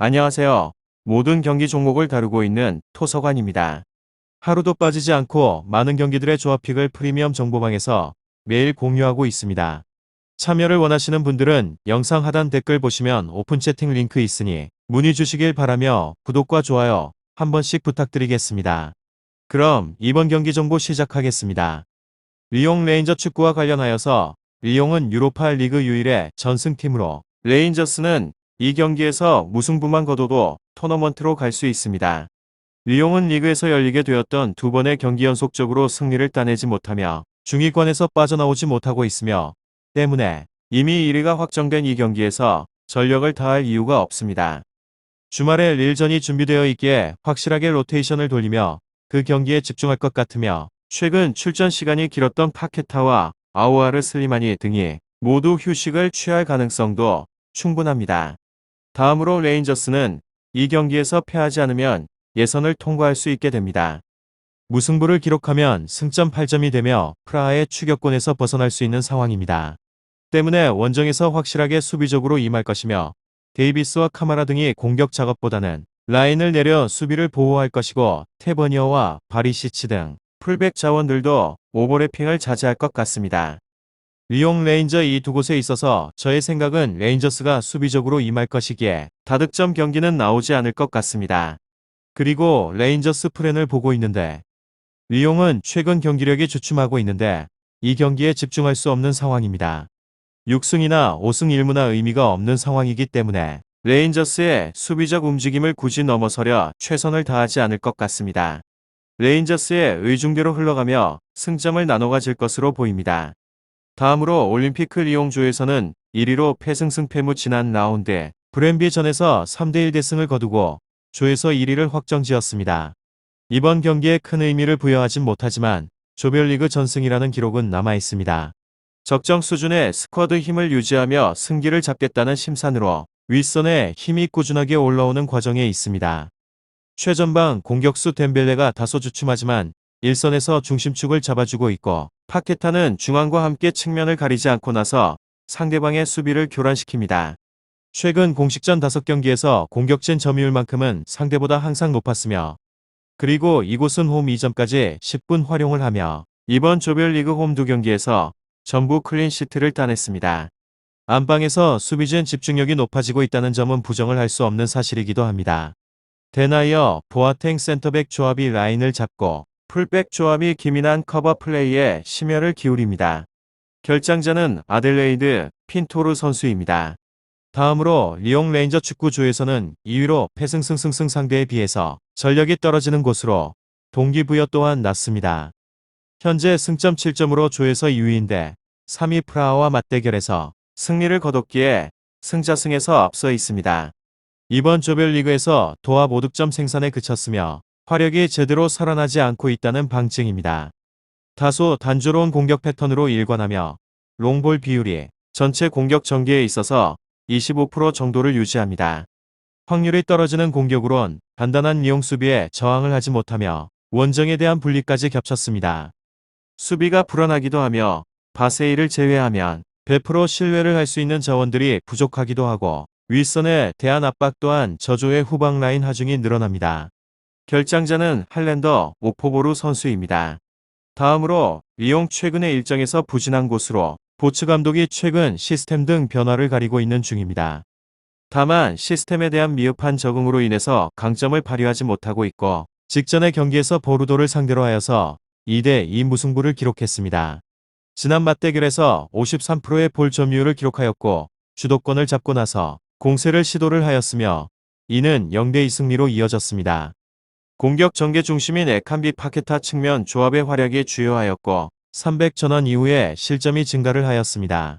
안녕하세요. 모든 경기 종목을 다루고 있는 토서관입니다. 하루도 빠지지 않고 많은 경기들의 조합픽을 프리미엄 정보방에서 매일 공유하고 있습니다. 참여를 원하시는 분들은 영상 하단 댓글 보시면 오픈 채팅 링크 있으니 문의 주시길 바라며 구독과 좋아요 한 번씩 부탁드리겠습니다. 그럼 이번 경기 정보 시작하겠습니다. 리옹 레인저 축구와 관련하여서 리옹은 유로파 리그 유일의 전승팀으로 레인저스는 이 경기에서 무승부만 거둬도 토너먼트로 갈 수 있습니다. 리옹은 리그에서 열리게 되었던 두 번의 경기 연속적으로 승리를 따내지 못하며 중위권에서 빠져나오지 못하고 있으며 때문에 이미 1위가 확정된 이 경기에서 전력을 다할 이유가 없습니다. 주말에 릴전이 준비되어 있기에 확실하게 로테이션을 돌리며 그 경기에 집중할 것 같으며 최근 출전 시간이 길었던 파케타와 아우아르 슬리마니 등이 모두 휴식을 취할 가능성도 충분합니다. 다음으로 레인저스는 이 경기에서 패하지 않으면 예선을 통과할 수 있게 됩니다. 무승부를 기록하면 승점 8점이 되며 프라하의 추격권에서 벗어날 수 있는 상황입니다. 때문에 원정에서 확실하게 수비적으로 임할 것이며 데이비스와 카마라 등이 공격 작업보다는 라인을 내려 수비를 보호할 것이고 테버니어와 바리시치 등 풀백 자원들도 오버래핑을 자제할 것 같습니다. 리옹 레인저 이 두 곳에 있어서 저의 생각은 레인저스가 수비적으로 임할 것이기에 다득점 경기는 나오지 않을 것 같습니다. 그리고 레인저스 프렌을 보고 있는데 리옹은 최근 경기력이 주춤하고 있는데 이 경기에 집중할 수 없는 상황입니다. 6승이나 5승 1무나 의미가 없는 상황이기 때문에 레인저스의 수비적 움직임을 굳이 넘어서려 최선을 다하지 않을 것 같습니다. 레인저스의 의중대로 흘러가며 승점을 나눠 가질 것으로 보입니다. 다음으로 올림피크 리옹조에서는 1위로 패승승패무 지난 라운드 브랜비전에서 3대1 대승을 거두고 조에서 1위를 확정지었습니다. 이번 경기에 큰 의미를 부여하진 못하지만 조별리그 전승이라는 기록은 남아 있습니다. 적정 수준의 스쿼드 힘을 유지하며 승기를 잡겠다는 심산으로 윗선에 힘이 꾸준하게 올라오는 과정에 있습니다. 최전방 공격수 덴벨레가 다소 주춤하지만 일선에서 중심축을 잡아주고 있고 파케타는 중앙과 함께 측면을 가리지 않고 나서 상대방의 수비를 교란시킵니다. 최근 공식전 5경기에서 공격진 점유율만큼은 상대보다 항상 높았으며 그리고 이곳은 홈 2점까지 10분 활용을 하며 이번 조별리그 홈 두 경기에서 전부 클린시트를 따냈습니다. 안방에서 수비진 집중력이 높아지고 있다는 점은 부정을 할 수 없는 사실이기도 합니다. 데나이어 보아탱 센터백 조합이 라인을 잡고 풀백 조합이 기민한 커버 플레이에 심혈을 기울입니다. 결장자는 아델레이드 핀토르 선수입니다. 다음으로 리옹 레인저 축구조에서는 2위로 패승승승승 상대에 비해서 전력이 떨어지는 곳으로 동기부여 또한 낮습니다. 현재 승점 7점으로 조에서 2위인데 3위 프라하와 맞대결에서 승리를 거뒀기에 승자승에서 앞서 있습니다. 이번 조별리그에서 도합 5득점 생산에 그쳤으며 화력이 제대로 살아나지 않고 있다는 방증입니다. 다소 단조로운 공격 패턴으로 일관하며 롱볼 비율이 전체 공격 전개에 있어서 25% 정도를 유지합니다. 확률이 떨어지는 공격으론 단단한 리용 수비에 저항을 하지 못하며 원정에 대한 분리까지 겹쳤습니다. 수비가 불안하기도 하며 바세이를 제외하면 100% 신뢰를 할 수 있는 자원들이 부족하기도 하고 윗선에 대한 압박 또한 저조의 후방 라인 하중이 늘어납니다. 결장자는 할랜더 오포보루 선수입니다. 다음으로 리옹 최근의 일정에서 부진한 곳으로 보츠 감독이 최근 시스템 등 변화를 가리고 있는 중입니다. 다만 시스템에 대한 미흡한 적응으로 인해서 강점을 발휘하지 못하고 있고 직전의 경기에서 보르도를 상대로 하여서 2대2 무승부를 기록했습니다. 지난 맞대결에서 53%의 볼 점유율을 기록하였고 주도권을 잡고 나서 공세를 시도를 하였으며 이는 0대2 승리로 이어졌습니다. 공격 전개 중심인 에칸비 파케타 측면 조합의 활약이 주요하였고 300 전원 이후에 실점이 증가를 하였습니다.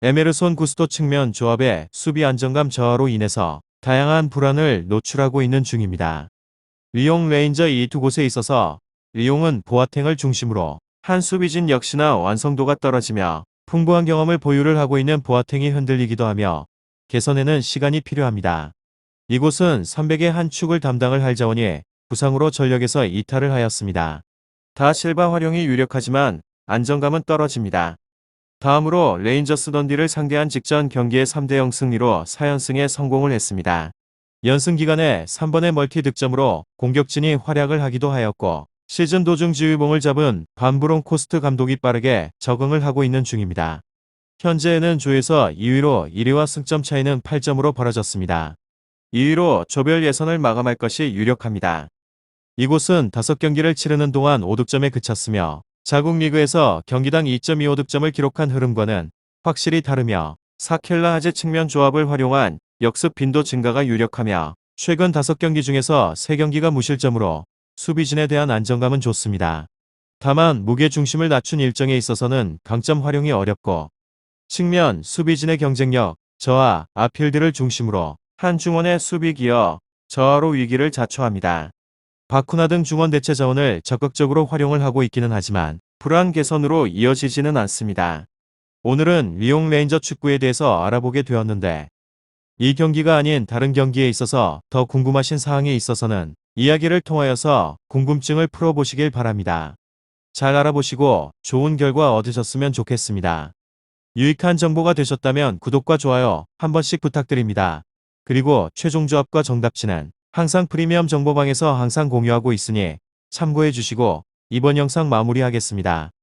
에메르손 구스토 측면 조합의 수비 안정감 저하로 인해서 다양한 불안을 노출하고 있는 중입니다. 리옹 레인저 이 두 곳에 있어서 리옹은 보아탱을 중심으로 한 수비진 역시나 완성도가 떨어지며 풍부한 경험을 보유를 하고 있는 보아탱이 흔들리기도 하며 개선에는 시간이 필요합니다. 이곳은 300의 한 축을 담당을 할 자원이 부상으로 전력에서 이탈을 하였습니다. 다 실바 활용이 유력하지만 안정감은 떨어집니다. 다음으로 레인저스 던디를 상대한 직전 경기의 3대0 승리로 4연승에 성공을 했습니다. 연승 기간에 3번의 멀티 득점으로 공격진이 활약을 하기도 하였고 시즌 도중 지휘봉을 잡은 반브론 코스트 감독이 빠르게 적응을 하고 있는 중입니다. 현재는 조에서 2위로 1위와 승점 차이는 8점으로 벌어졌습니다. 2위로 조별 예선을 마감할 것이 유력합니다. 이곳은 5경기를 치르는 동안 5득점에 그쳤으며 자국 리그에서 경기당 2.25득점을 기록한 흐름과는 확실히 다르며 사켈라 하제 측면 조합을 활용한 역습 빈도 증가가 유력하며 최근 5경기 중에서 3경기가 무실점으로 수비진에 대한 안정감은 좋습니다. 다만 무게 중심을 낮춘 일정에 있어서는 강점 활용이 어렵고 측면 수비진의 경쟁력, 저하, 아필드를 중심으로 한 중원의 수비 기어, 저하로 위기를 자초합니다. 바쿠나 등 중원 대체 자원을 적극적으로 활용을 하고 있기는 하지만 불안 개선으로 이어지지는 않습니다. 오늘은 리옹 레인저 축구에 대해서 알아보게 되었는데 이 경기가 아닌 다른 경기에 있어서 더 궁금하신 사항이 있어서는 이야기를 통하여서 궁금증을 풀어보시길 바랍니다. 잘 알아보시고 좋은 결과 얻으셨으면 좋겠습니다. 유익한 정보가 되셨다면 구독과 좋아요 한 번씩 부탁드립니다. 그리고 최종 조합과 정답지는 항상 프리미엄 정보방에서 항상 공유하고 있으니 참고해 주시고 이번 영상 마무리하겠습니다.